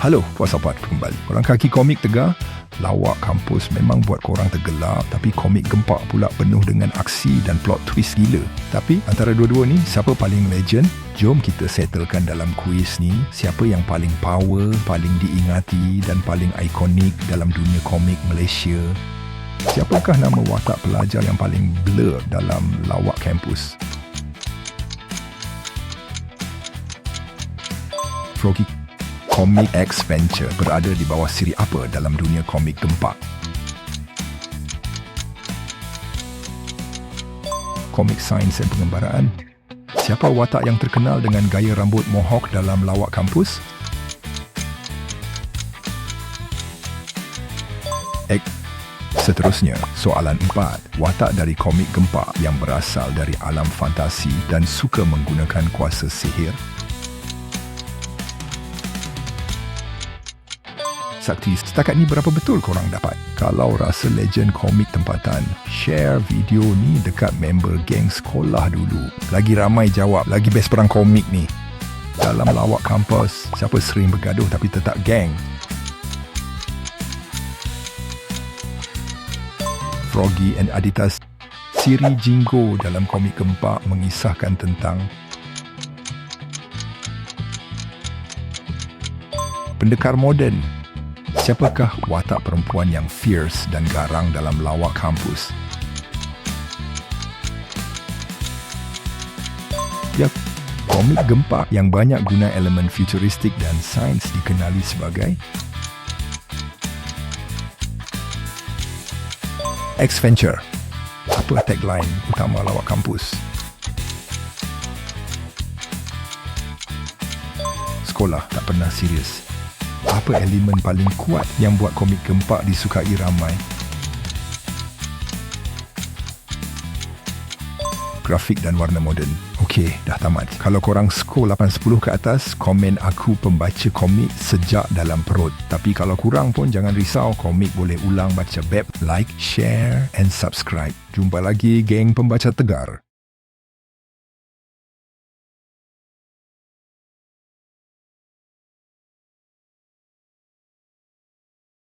Halo, apa kembali. Korang kaki komik tegar, lawak kampus memang buat korang tergelap tapi komik gempak pula penuh dengan aksi dan plot twist gila. Tapi antara dua-dua ni, siapa paling legend? Jom kita settlekan dalam kuis ni siapa yang paling power, paling diingati dan paling ikonik dalam dunia komik Malaysia. Siapakah nama watak pelajar yang paling blur dalam lawak kampus? Froggy Comic X Venture berada di bawah siri apa dalam dunia komik gempak? Komik sains dan pengembaraan. Siapa watak yang terkenal dengan gaya rambut mohawk dalam lawak kampus? Ek. Seterusnya, soalan empat. Watak dari komik gempak yang berasal dari alam fantasi dan suka menggunakan kuasa sihir? Sakti, setakat ni berapa betul korang dapat? Kalau rasa legend komik tempatan, share video ni dekat member geng sekolah dulu. Lagi ramai jawab, lagi best perang komik ni. Dalam lawak kampus, siapa sering bergaduh tapi tetap geng? Froggy and Aditas Siri Jingo dalam komik gempak mengisahkan tentang pendekar moden Siapakah watak perempuan yang fierce dan garang dalam lawak kampus? Ya, komik gempak yang banyak guna elemen futuristik dan sains dikenali sebagai X-Venture. Apa tagline utama lawak kampus? Sekolah tak pernah serius apa elemen paling kuat yang buat komik gempak disukai ramai? Grafik dan warna moden. Okey, dah tamat. Kalau korang skor 8-10 ke atas, komen aku pembaca komik sejak dalam perut. Tapi kalau kurang pun jangan risau, komik boleh ulang baca beb. Like, share and subscribe. Jumpa lagi geng pembaca tegar.